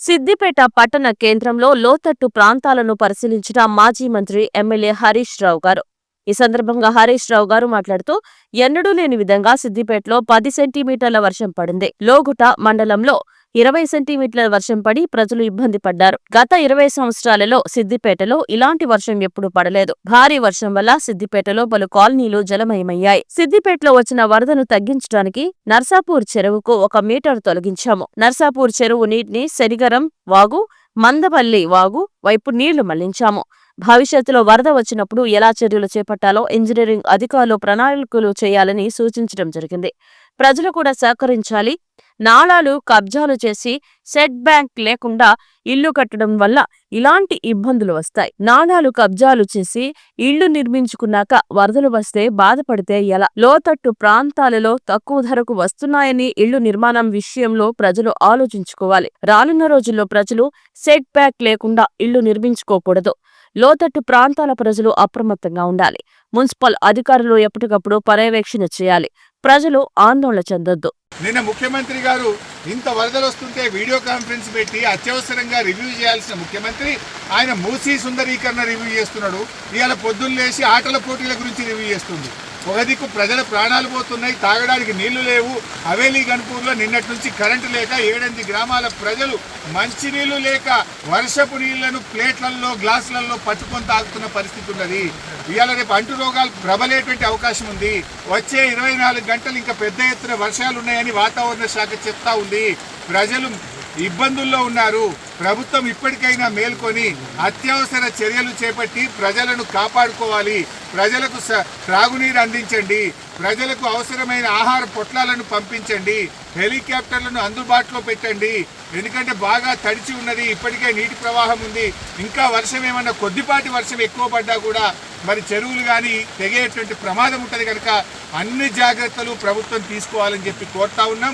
సిద్దిపేట పట్టణ కేంద్రంలో లోతట్టు ప్రాంతాలను పరిశీలించిన మాజీ మంత్రి ఎమ్మెల్యే హరీష్ రావు గారు. ఈ సందర్భంగా హరీష్ రావు గారు మాట్లాడుతూ ఎన్నడూ లేని విధంగా సిద్దిపేటలో పది సెంటీమీటర్ల వర్షం పడింది. లోగుట మండలంలో ఇరవై సెంటీమీటర్ల వర్షం పడి ప్రజలు ఇబ్బంది పడ్డారు. గత ఇరవై సంవత్సరాలలో సిద్దిపేటలో ఇలాంటి వర్షం ఎప్పుడూ పడలేదు. భారీ వర్షం వల్ల సిద్దిపేటలో పలు కాలనీలు జలమయమయ్యాయి. సిద్దిపేటలో వచ్చిన వరదను తగ్గించడానికి నర్సాపూర్ చెరువుకు ఒక మీటర్ తొలగించాము. నర్సాపూర్ చెరువు నీటిని శనిగరం వాగు మందపల్లి వాగు వైపు నీళ్ళు మళ్ళించాము. భవిష్యత్తులో వరద వచ్చినప్పుడు ఎలా చర్యలు చేపట్టాలో ఇంజనీరింగ్ అధికారులు ప్రణాళికలు చేయాలని సూచించడం జరిగింది. ప్రజలు కూడా సహకరించాలి నాళాలు కబ్జాలు చేసి సెట్ బ్యాంక్ లేకుండా ఇల్లు కట్టడం వల్ల ఇలాంటి ఇబ్బందులు వస్తాయి. నాళాలు కబ్జాలు చేసి ఇళ్ళు నిర్మించుకున్నాక వరదలు వస్తే బాధపడితే ఎలా? లోతట్టు ప్రాంతాలలో తక్కువ ధరకు వస్తున్నాయని ఇళ్ళు నిర్మాణం విషయంలో ప్రజలు ఆలోచించుకోవాలి. రానున్న రోజుల్లో ప్రజలు సెట్ బ్యాక్ లేకుండా ఇళ్ళు నిర్మించుకోకూడదు. లోతట్టు ప్రాంతాల ప్రజలు అప్రమత్తంగా ఉండాలి. మున్సిపల్ అధికారులు ఎప్పటికప్పుడు పర్యవేక్షణ చేయాలి. ప్రజలు ఆందోళన చెందొద్దు. నిన్న ముఖ్యమంత్రి గారు ఇంత వరదలు వస్తుంటే వీడియో కాన్ఫరెన్స్ పెట్టి అత్యవసరంగా రివ్యూ చేయాల్సిన ముఖ్యమంత్రి ఆయన మూసీ సుందరీకరణ రివ్యూ చేస్తున్నాడు. ఇవాళ పొద్దున్న లేచి ఆటల పోటీల గురించి రివ్యూ చేస్తుంది ఒక ప్రజల ప్రాణాలు పోతున్నాయి తాగడానికి నీళ్ళు లేవు. హవేలీ గన్పూర్లో నిన్నటి నుంచి కరెంటు లేక ఏడెనిమిది గ్రామాల ప్రజలు మంచినీళ్ళు లేక వర్షపు నీళ్ళను ప్లేట్లలో గ్లాసులలో పట్టుకొని తాగుతున్న పరిస్థితి ఉన్నది. ఇవాళ రేపు అంటు రోగాలు ప్రబలేటువంటి అవకాశం ఉంది. వచ్చే ఇరవై నాలుగు గంటలు ఇంకా పెద్ద ఎత్తున వర్షాలు ఉన్నాయని వాతావరణ శాఖ చెప్తా ఉంది. ప్రజలు ఇబ్బందుల్లో ఉన్నారు. ప్రభుత్వం ఇప్పటికైనా మేల్కొని అత్యవసర చర్యలు చేపట్టి ప్రజలను కాపాడుకోవాలి. ప్రజలకు త్రాగునీరు అందించండి. ప్రజలకు అవసరమైన ఆహార పొట్లాలను పంపించండి. హెలికాప్టర్లను అందుబాటులో పెట్టండి. ఎందుకంటే బాగా తడిచి ఉన్నది ఇప్పటికే నీటి ప్రవాహం ఉంది. ఇంకా వర్షం ఏమన్నా కొద్దిపాటి వర్షం ఎక్కువ పడ్డా కూడా మరి చెరువులు కానీ తెగేటువంటి ప్రమాదం ఉంటుంది కనుక అన్ని జాగ్రత్తలు ప్రభుత్వం తీసుకోవాలని చెప్పి కోరుతా ఉన్నాం.